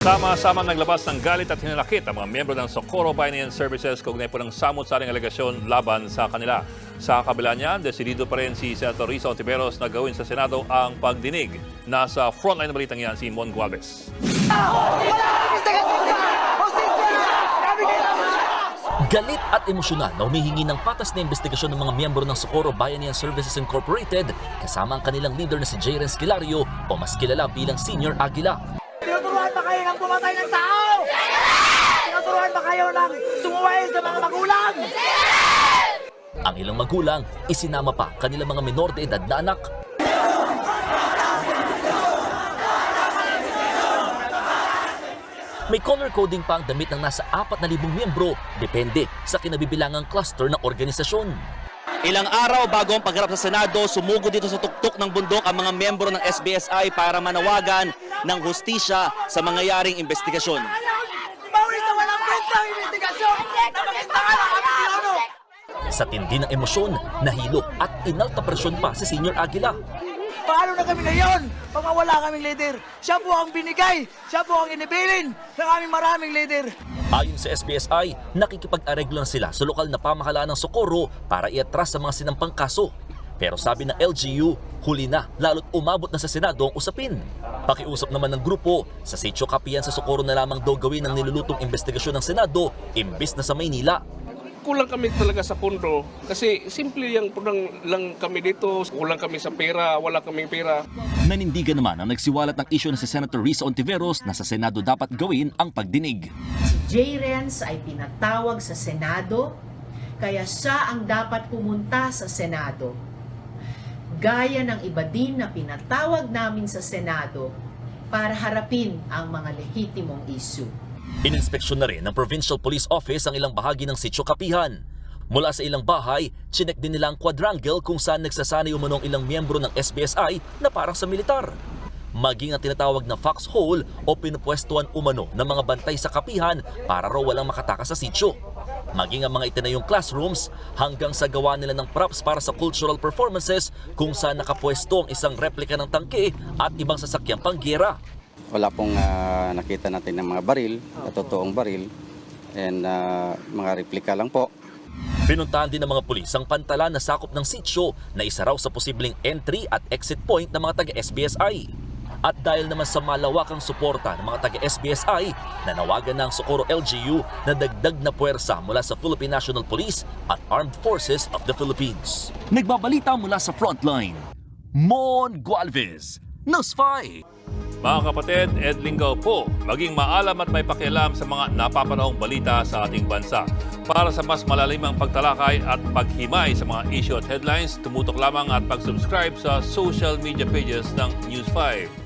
Sama-sama naglabas ng galit at hinalakit ang mga miyembro ng Socorro Bayanihan Services kaugnay po ng samot-saring alegasyon laban sa kanila. Sa kabila niyan, desidido pa rin si Senator Risa Ontiveros na gawin sa Senado ang pagdinig. Nasa frontline na balitang yan si Mon Gualvez. Galit at emosyonal na humihingi ng patas na investigasyon ng mga miyembro ng Socorro Bayanihan Services Incorporated kasama ang kanilang leader na si J. Renz o mas kilala bilang Senior Aguila. Tinuturuan ba kayo ng pumatay ng tao? Tinuturuan ba kayo ng sumuway sa mga magulang? Ang ilang magulang, isinama pa kanilang mga minor de edad na anak. May color coding pa ang damit ng nasa 4,000 miyembro, depende sa kinabibilangang cluster ng organisasyon. Ilang araw bago ang pagharap sa Senado, sumugod dito sa tuktok ng bundok ang mga miyembro ng SBSI para manawagan ng hustisya sa mangyayaring investigasyon. Bawal sa walang kwenta ang investigasyon! Sa tindi ng emosyon, nahilo at inalta presyon pa si Senior Aguila. Paano na kami ngayon? Pag wala kaming leader, siya po ang binigay, siya po ang inibilin ng aming maraming leader. Ayon sa SBSI, nakikipag-areglo na sila sa lokal na pamahalaan ng Socorro para iatras sa mga sinampang kaso. Pero sabi ng LGU, huli na lalo't umabot na sa Senado ang usapin. Pakiusap naman ng grupo, sa sitio kapiyan sa Socorro na lamang daw gawin ang nilulutong investigasyon ng Senado imbis na sa Maynila. kulang kami talaga sa pondo kasi simple yung lang, lang kami dito kulang kami sa pera wala kaming pera Nanindigan naman ang nagsiwalat ng isyu na si Senator Risa Ontiveros na sa Senado dapat gawin ang pagdinig. Si J. Renz ay pinatawag sa Senado, kaya siya ang dapat pumunta sa Senado. Gaya ng iba din na pinatawag namin sa Senado para harapin ang mga lehitimong issue. Ininspeksyon na rin ng Provincial Police Office ang ilang bahagi ng sitio Kapihan. Mula sa ilang bahay, chinek din nila ang quadrangle kung saan nagsasanay umanong ilang miyembro ng SBSI na parang sa militar. Maging ang tinatawag na foxhole o pinupwestuhan umano ng mga bantay sa kapihan para raw walang makatakas sa sitio. Maging ang mga itinayong classrooms hanggang sa gawa nila ng props para sa cultural performances kung saan nakapwesto ang isang replika ng tangke at ibang sasakyang panggera. wala pong ah, nakita natin ng mga baril, na totoong baril, and ah, mga replika lang po. Pinuntahan din ng mga pulis ang pantalan na sakop ng sitio na isa raw sa posibleng entry at exit point ng mga taga-SBSI. At dahil naman sa malawakang suporta ng mga taga-SBSI, nanawagan ng Socorro LGU na dagdag na puwersa mula sa Philippine National Police at Armed Forces of the Philippines. Nagbabalita mula sa frontline, Mon Gualvez, News 5. Mga kapatid, Ed Lingaw po, maging maalam at may pakialam sa mga napapanahong balita sa ating bansa. Para sa mas malalimang pagtalakay at paghimay sa mga issue at headlines, tumutok lamang at pag-subscribe sa social media pages ng News 5.